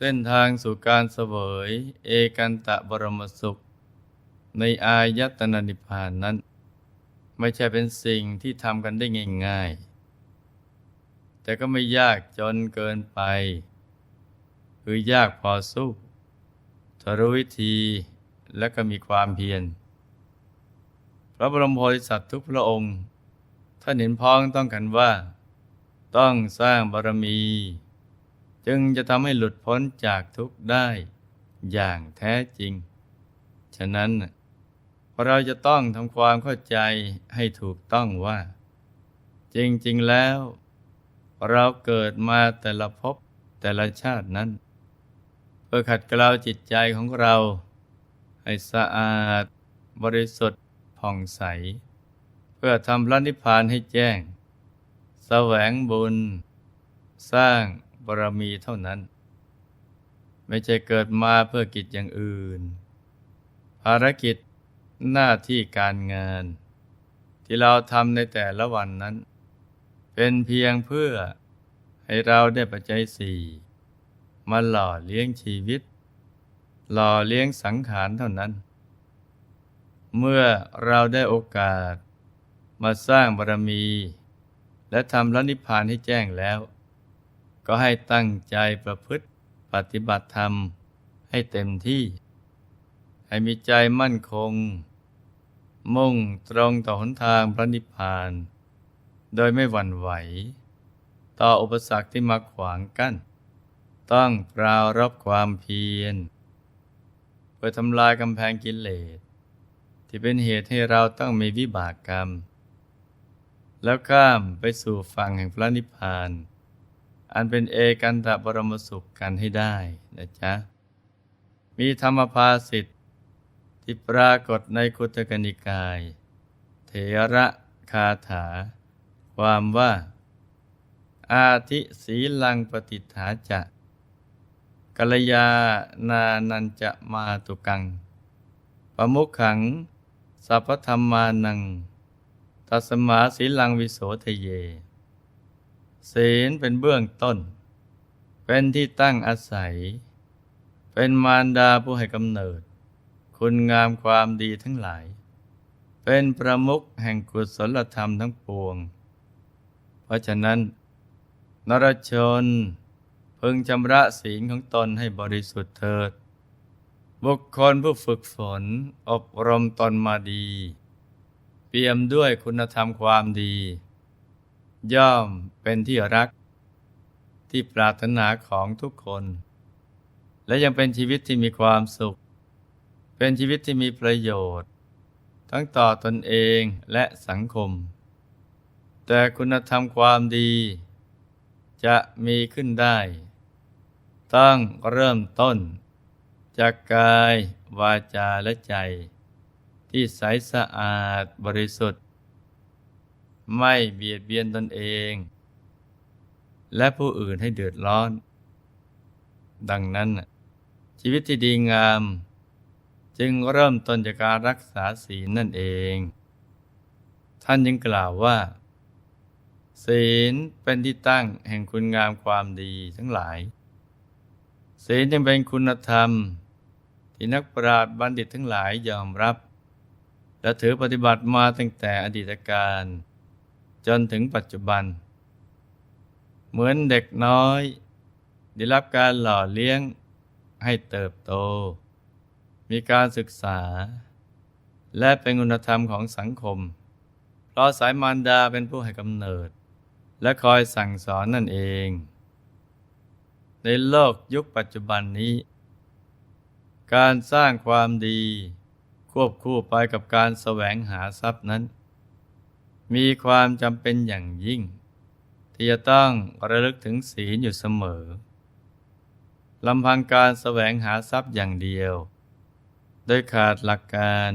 เส้นทางสู่การเสวย เอกันตะบรมสุข ในอายตนะนิพพานนั้น ไม่ใช่เป็นสิ่งที่ทำกันได้ง่ายๆ แต่ก็ไม่ยากจนเกินไป คือยากพอสู้ทรู้วิธีและก็มีความเพียร พระบรมโพธิสัตว์ทุกพระองค์ ท่านเห็นพ้องต้องกันว่า ต้องสร้างบารมี จึงจะทำให้หลุดพ้นจากทุกข์ได้อย่างแท้จริง ฉะนั้น เราจะต้องทำความเข้าใจให้ถูกต้องว่า จริง ๆ แล้ว เราเกิดมาแต่ละภพแต่ละชาตินั้น เพื่อขัดเกลาจิตใจของเรา ให้สะอาด บริสุทธิ์ผ่องใส เพื่อทำพระนิพพานให้แจ้ง แสวงบุญ สร้าง บารมีเท่านั้น ไม่ใช่เกิดมาเพื่อกิจอย่างอื่น ภารกิจหน้าที่การงาน ที่เราทำในแต่ละวันนั้น เป็นเพียงเพื่อให้เราได้ปัจจัยสี่มาหล่อเลี้ยงชีวิต หล่อเลี้ยงสังขารเท่านั้น เมื่อเราได้โอกาสมาสร้างบารมี และทำพระนิพพานให้แจ้งแล้ว ก็ให้ตั้งใจประพฤติปฏิบัติธรรมให้เต็มที่ ให้มีใจมั่นคง มุ่งตรงต่อหนทางพระนิพพาน โดยไม่หวั่นไหว ต่ออุปสรรคที่มาขวางกั้น ต้องปรารรับความเพียรเพื่อทำลายกำแพงกิเลสที่เป็นเหตุให้เราต้องมีวิบากกรรม แล้วข้ามไปสู่ฝั่งแห่งพระนิพพาน อันเป็นเอกันตะบรมสุขกันให้ได้นะจ๊ะ มีธรรมภาสิทธิ์ที่ปรากฏในคุตกนิกาย เถระคาถา ความว่า อาทิสีลังปฏิฐาจะกัลยานานันจะมาตุกัง ปมุขขัง สัพพธรรมานัง ตัสมาสีลังวิโสทเย ศีลเป็นเบื้องต้น เป็นที่ตั้งอาศัย เป็นมารดาผู้ให้กำเนิด คุณงามความดีทั้งหลาย เป็นประมุขแห่งกุศลธรรมทั้งปวง เพราะฉะนั้น นรชน พึงชำระศีลของตนให้บริสุทธิ์เถิด บุคคลผู้ฝึกฝนอบรมตนมาดี เปี่ยมด้วยคุณธรรมความดี ย่อมเป็นที่รักที่ปรารถนาของทุกคน และยังเป็นชีวิตที่มีความสุข เป็นชีวิตที่มีประโยชน์ ทั้งต่อตนเองและสังคม แต่คุณธรรมความดี จะมีขึ้นได้ ต้องเริ่มต้น จากกายวาจาและใจ ที่ใสสะอาดบริสุทธิ์ ไม่เบียดเบียนตนเอง และผู้อื่นให้เดือดร้อน ดังนั้น ชีวิตที่ดีงาม จึงเริ่มต้นจากการรักษาศีลนั่นเอง ท่านยังกล่าวว่า ศีลเป็นที่ตั้งแห่งคุณงามความดีทั้งหลาย ศีลยังเป็นคุณธรรม ที่นักปราชญ์บัณฑิตทั้งหลายยอมรับและถือปฏิบัติมาตั้งแต่อดีตการ จนถึงปัจจุบัน เหมือนเด็กน้อย ได้รับการหล่อเลี้ยงให้เติบโต มีการศึกษา และเป็นคุณธรรมของสังคม เพราะสายมารดาเป็นผู้ให้กำเนิด และคอยสั่งสอนนั่นเอง ในโลกยุคปัจจุบันนี้ การสร้างความดีควบคู่ไปกับการแสวงหาทรัพย์นั้น มีความจำเป็นอย่างยิ่ง ที่จะต้องระลึกถึงศีลอยู่เสมอลำพังการแสวงหาทรัพย์อย่างเดียว โดยขาดหลักการ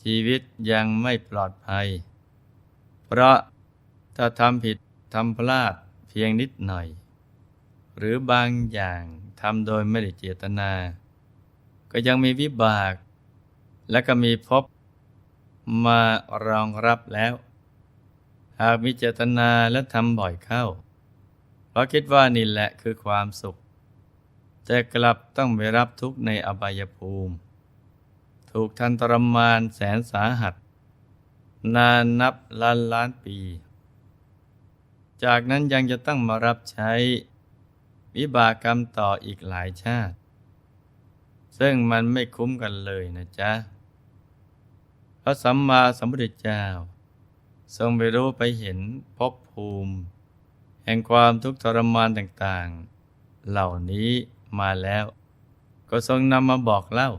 ชีวิตยังไม่ปลอดภัย เพราะถ้าทำผิดทำพลาดเพียงนิดหน่อย หรือบางอย่างทำโดยไม่ได้เจตนา ก็ยังมีวิบาก และก็มีภพ มารองรับแล้ว หากมีเจตนาและทำบ่อยเข้า เพราะคิดว่านี่แหละคือความสุข แต่กลับต้องไปรับทุกข์ในอบายภูมิ ถูกทันตรมานแสนสาหัส นานนับล้านล้านปี จากนั้นยังจะต้องมารับใช้ วิบากกรรมต่ออีกหลายชาติ ซึ่งมันไม่คุ้มกันเลยนะจ๊ะ ระสัมมาสัมพุทธเจ้า ทรงไปรู้ไปเห็นภพภูมิ แห่งความทุกข์ทรมานต่างๆ เหล่านี้มาแล้ว ก็ทรงนำมาบอกเล่า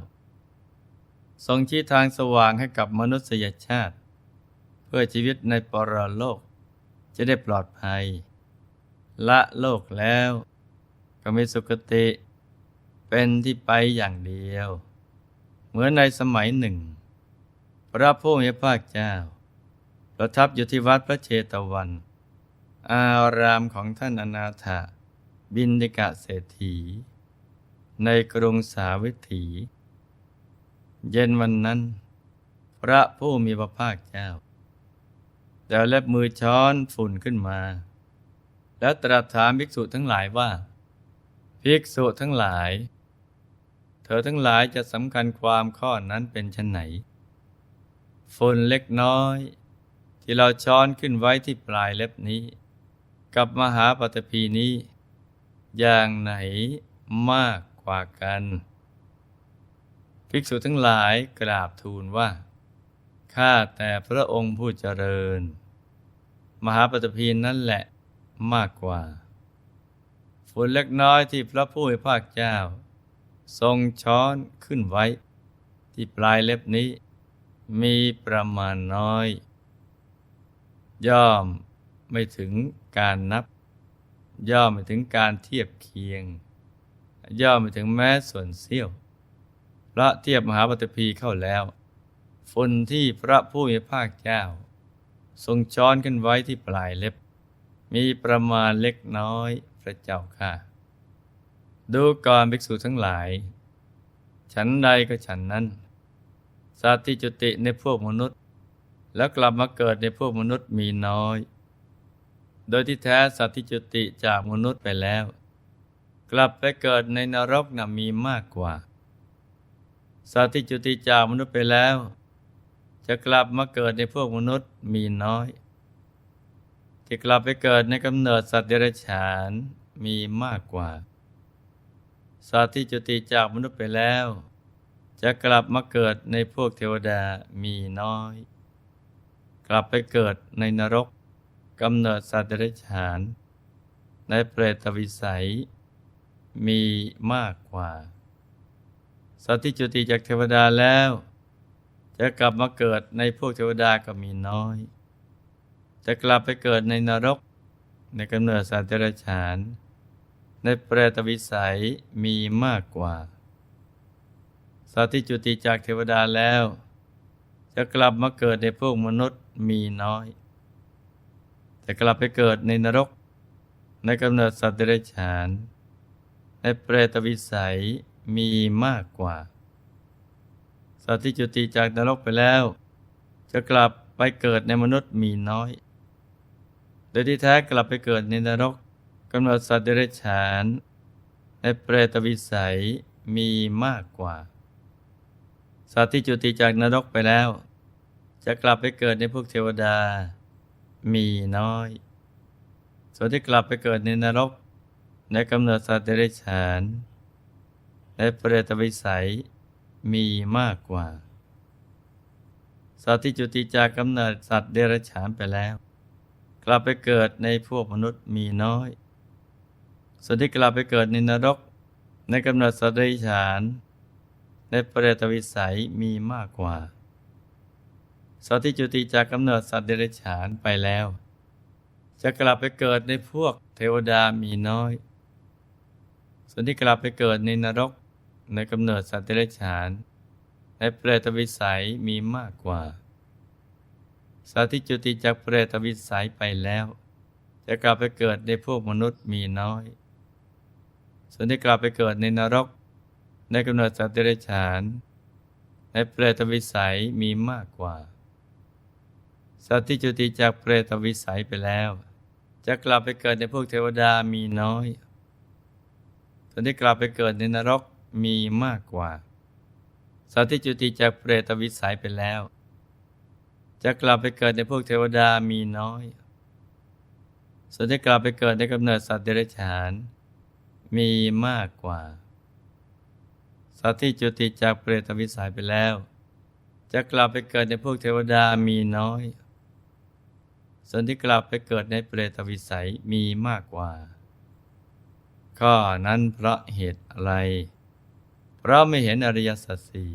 ทรงชี้ทางสว่างให้กับมนุษยชาติ เพื่อชีวิตในปรโลก จะได้ปลอดภัย ละโลกแล้ว ก็มีสุคติ เป็นที่ไปอย่างเดียว เหมือนในสมัยหนึ่ง พระผู้มีพระเจ้า ประทับอยู่ที่วัดพระเชตวัน อารามของท่านอนาถาบินดิกะเศรษฐี ในกรุงสาวิถี เย็นวันนั้น พระผู้มีพระภาคเจ้าแต่เล็บมือช้อนฝุ่นขึ้นมา แล้วตรัสถามภิกษุทั้งหลายว่า ภิกษุทั้งหลาย เธอทั้งหลายจะสำคัญความข้อนั้นเป็นชนไหน ฝุ่นเล็กน้อย ที่เราช้อนขึ้นไว้ที่ปลายเล็บนี้ กับมหาปฐพีนี้ อย่างไหนมากกว่ากัน ภิกษุทั้งหลายกราบทูลว่า ข้าแต่พระองค์ผู้เจริญ มหาปฐพีนั่นแหละมากกว่าฝุ่นเล็กน้อยที่พระผู้มีพระเจ้า ทรงช้อนขึ้นไว้ ที่ปลายเล็บนี้ มีประมาณน้อย ย่อมไม่ถึงการนับ ย่อมไม่ถึงการเทียบเคียง ย่อมไม่ถึงแม้ส่วนเสี้ยวพระเทียบมหาปฐพีเข้าแล้วฝุ่นที่พระผู้มีภาคเจ้า ทรงช้อนขึ้นไว้ที่ปลายเล็บ มีประมาณเล็กน้อยพระเจ้าค่ะ ดูก่อนภิกษุทั้งหลาย ฉันใดก็ฉันนั้น สัตว์ที่จุติในพวกมนุษย์ แล้วกลับมาเกิดในพวกมนุษย์มีน้อย โดยที่แท้สัตว์ที่จุติจากมนุษย์ไปแล้ว กลับไปเกิดในนรกนะ่ะมีมากกว่า สัตว์ที่จุติจากมนุษย์ไปแล้ว จะกลับมาเกิดในพวกมนุษย์มีน้อยที่กลับไปเกิดในกำเนิดสัตว์เดรัจฉานมีมากกว่า สัตว์ที่จุติจากมนุษย์ไปแล้ว จะกลับมาเกิดในพวกเทวดามีน้อย กลับไปเกิดในนรกกำเนิดสัตว์เดรัจฉาน ในเปรตวิสัย มีมากกว่า สัตว์ที่จุติจากเทวดาแล้ว จะกลับมาเกิดในพวกเทวดาก็มีน้อย จะกลับไปเกิดในนรก ในกำเนิดสัตว์เดรัจฉาน ในเปรตวิสัยมีมากกว่า สัตว์ที่จุติจากเทวดาแล้ว จะกลับมาเกิดในพวกมนุษย์มีน้อยจะกลับไปเกิดในนรก ในกำเนิดสัตว์เดรัจฉาน ในเปรตวิสัยมีมากกว่า สัตว์ที่จุติจากนรกไปแล้ว จะกลับไปเกิดในมนุษย์มีน้อย โดยที่แท้กลับไปเกิดในนรกกำเนิดสัตว์เดรัจฉาน ในเปรตวิสัยมีมากกว่า สัตว์ที่จุติจากนรกไปแล้ว จะกลับไปเกิดในพวกเทวดา มีน้อย ส่วนที่กลับไปเกิดในนรก ในกำเนิดสัตว์เดรัจฉานในเปรตวิสัยมีมากกว่า สัตว์ที่จุติจากกำเนิดสัตว์เดรัจฉานไปแล้ว กลับไปเกิดในพวกมนุษย์มีน้อย ส่วนที่กลับไปเกิดในนรก ในกำเนิดสัตว์เดรัจฉาน ในเปรตวิสัยมีมากกว่าสัตว์ที่จุติจากกำเนิดสัตว์เดรัจฉานไปแล้ว จะกลับไปเกิดในพวกเทวดามีน้อย ส่วนที่กลับไปเกิดในนรกในกำเนิดสัตว์เดรัจฉาน ในเปรตวิสัยมีมากกว่าสัตว์ที่จุติจากเปรตวิสัยไปแล้ว จะกลับไปเกิดในพวกมนุษย์มีน้อย ส่วนที่กลับไปเกิดในนรก ในกำเนิดสัตว์เดรัจฉาน ในเปรตวิสัยมีมากกว่า สัตว์ที่จุติจากเปรตวิสัยไปแล้ว จะกลับไปเกิดในพวกเทวดามีน้อยส่วนที่กลับไปเกิดในนรกมีมากกว่า สัตว์ที่จุติจากเปรตวิสัยไปแล้ว จะกลับไปเกิดในพวกเทวดามีน้อย ส่วนที่กลับไปเกิดในกำเนิดสัตว์เดรัจฉาน มีมากกว่า สัตว์ที่จุติจากเปรตวิสัยไปแล้ว จะกลับไปเกิดในพวกเทวดามีน้อย ส่วนที่กลับไปเกิดในเปรตวิสัยมีมากกว่า ข้อนั้นเพราะเหตุอะไร เพราะไม่เห็นอริยสัจสี่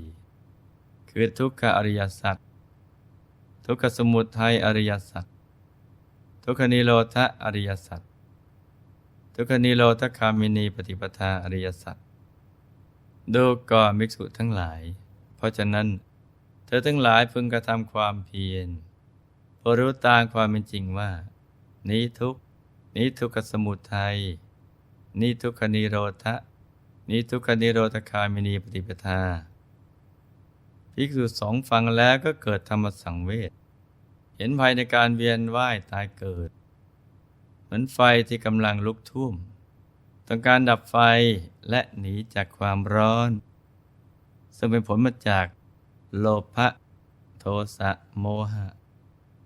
คือทุกขอริยสัจทุกขสมุทัยอริยสัจทุกขนิโรธอริยสัจทุกขนิโรธคามินีปฏิปทาอริยสัจ ดูก่อนภิกษุทั้งหลาย เพราะฉะนั้น เธอทั้งหลายพึงกระทำความเพียรพอรู้ตามความเป็นจริงว่า นี้ทุกนี้ทุกขสมุทัยนี้ทุกขนิโรธนี้ทุกขนิโรธคามินีปฏิปทาภิกษุสองฟังแล้วก็เกิดธรรมสังเวชเห็นภัยในการเวียนว่ายตายเกิด เหมือนไฟที่กำลังลุกท่วม ต้องการดับไฟและหนีจากความร้อน ซึ่งเป็นผลมาจากโลภะโทสะโมหะ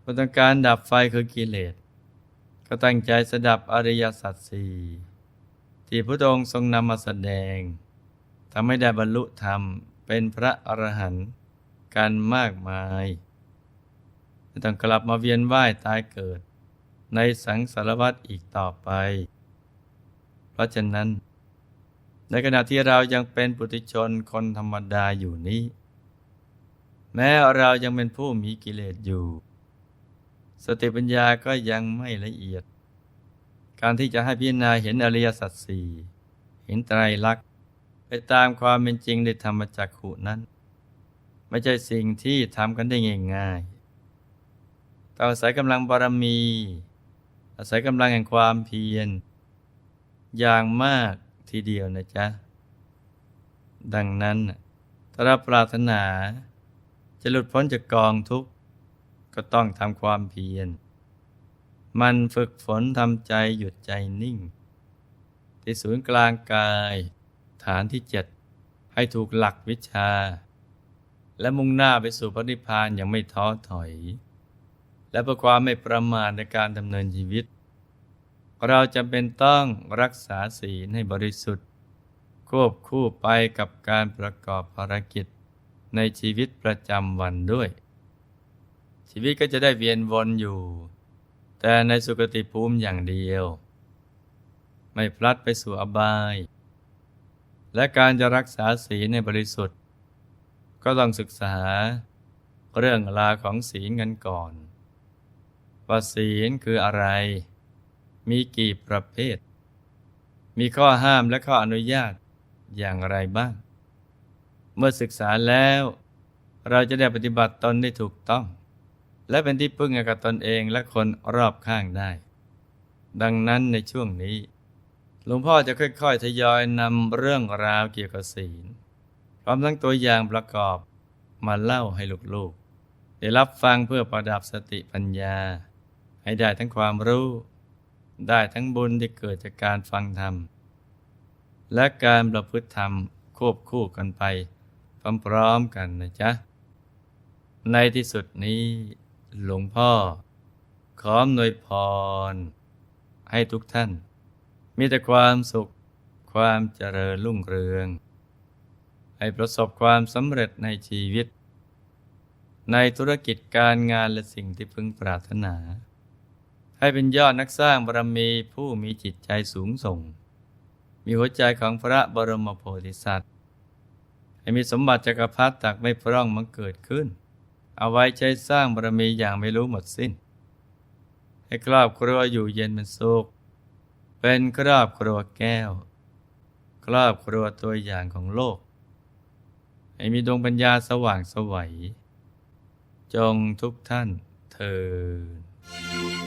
คนต้องการดับไฟคือกิเลส ก็ตั้งใจสดับอริยสัจสี่ที่พระองค์ทรงนำมาแสดงทำให้ได้บรรลุธรรมเป็นพระอรหันต์กันมากมายไม่ต้องกลับมาเวียนว่ายตายเกิด ในสังสารวัฏอีกต่อไป ราะฉะนั้น ในขณะที่เรายังเป็นปุถุชนคนธรรมดาอยู่นี้ แม้เรายังเป็นผู้มีกิเลสอยู่ สติปัญญาก็ยังไม่ละเอียด การที่จะให้พิจารณาเห็นอริยสัจสี่เห็นไตรลักษณ์ไปตามความเป็นจริงในธรรมจักขุนั้น ไม่ใช่สิ่งที่ทำกันได้ง่ายๆต้องอาศัยกำลังบารมี อาศัยกำลังแห่งความเพียร อย่างมากทีเดียวนะจ๊ะ ดังนั้นถ้าเราปรารถนาจะหลุดพ้นจากกองทุกข์ ก็ต้องทำความเพียร มันฝึกฝนทำใจหยุดใจนิ่ง ที่ศูนย์กลางกาย ฐานที่เจ็ดให้ถูกหลักวิชา และมุ่งหน้าไปสู่พระนิพพานอย่างไม่ท้อถอย และเพื่อความไม่ประมาทในการดำเนินชีวิต เราจำเป็นต้องรักษาศีลให้บริสุทธิ์ ควบคู่ไปกับการประกอบภารกิจในชีวิตประจำวันด้วย ชีวิตก็จะได้เวียนวนอยู่ แต่ในสุคติภูมิอย่างเดียว ไม่พลัดไปสู่อบาย และการจะรักษาศีลในบริสุทธิ์ ก็ต้องศึกษาเรื่องราวของศีลกันก่อน ว่าศีลคืออะไร มีกี่ประเภท มีข้อห้ามและข้ออนุญาตอย่างไรบ้าง เมื่อศึกษาแล้ว เราจะได้ปฏิบัติตนได้ถูกต้อง และเป็นที่พึ่งให้กับตนเองและคนรอบข้างได้ ดังนั้นในช่วงนี้ หลวงพ่อจะค่อย ๆ ทยอยนำเรื่องราวเกี่ยวกับศีลพร้อมทั้งตัวอย่างประกอบมาเล่าให้ลูกๆได้รับฟังเพื่อประดับสติปัญญา ให้ได้ทั้งความรู้ ได้ทั้งบุญที่เกิดจากการฟังธรรม และการประพฤติธรรมควบคู่กันไป พร้อมๆกันนะจ๊ะ ในที่สุดนี้หลวงพ่อ ขออำนวยพร ให้ทุกท่าน มีแต่ความสุขความเจริญรุ่งเรือง ให้ประสบความสำเร็จในชีวิต ในธุรกิจการงานและสิ่งที่พึงปรารถนา ให้เป็นยอดนักสร้างบารมีผู้มีจิตใจสูงส่ง มีหัวใจของพระบรมโพธิสัตว์ ให้มีสมบัติจักรพรรดิตักไม่พร่องมังเกิดขึ้น เอาไว้ใช้สร้างบารมีอย่างไม่รู้หมดสิ้น ให้ครอบครัวอยู่เย็นเป็นสุข เป็นครอบครัวแก้ว ครอบครัวตัวอย่างของโลก ให้มีดวงปัญญาสว่างสวัย จงทุกท่านเธอ